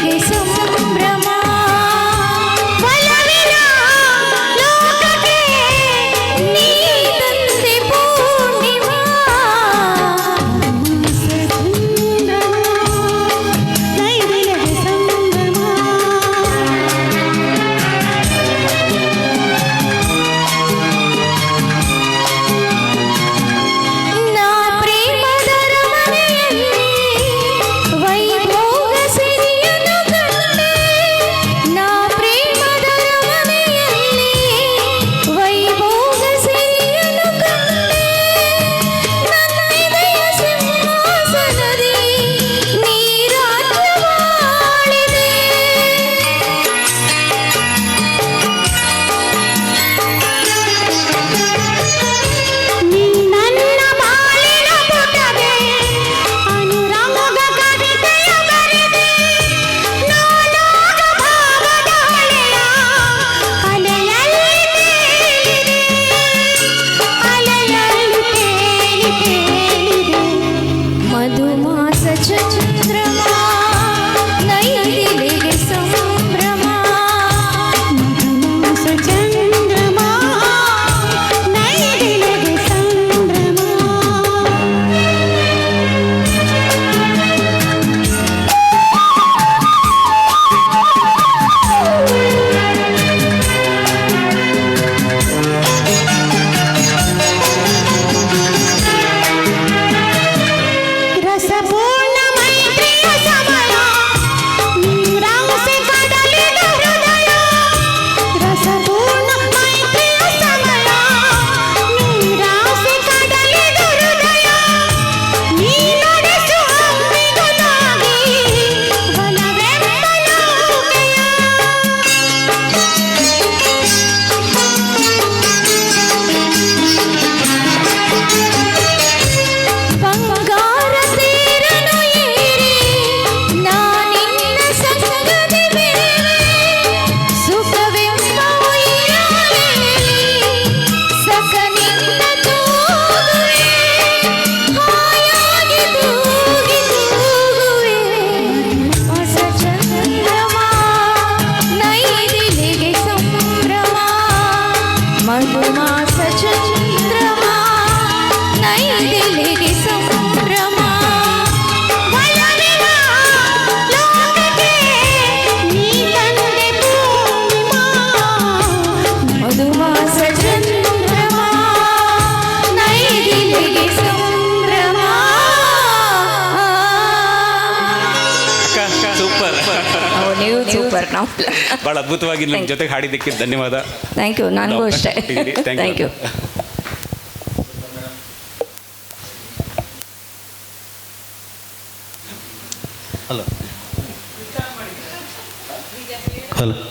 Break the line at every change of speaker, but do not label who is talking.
गे सम you
are such
ನೀವು super ನಾವು
ಅದ್ಭುತವಾಗಿ ನಿಮ್ಮ ಜೊತೆಗೆ ಹಾಡಿದ್ದಕ್ಕೆ ಧನ್ಯವಾದ.
ಥ್ಯಾಂಕ್ ಯು ನನಗೂ ಅಷ್ಟೇ ಥ್ಯಾಂಕ್ ಯು
ಹಲೋ ಹಲೋ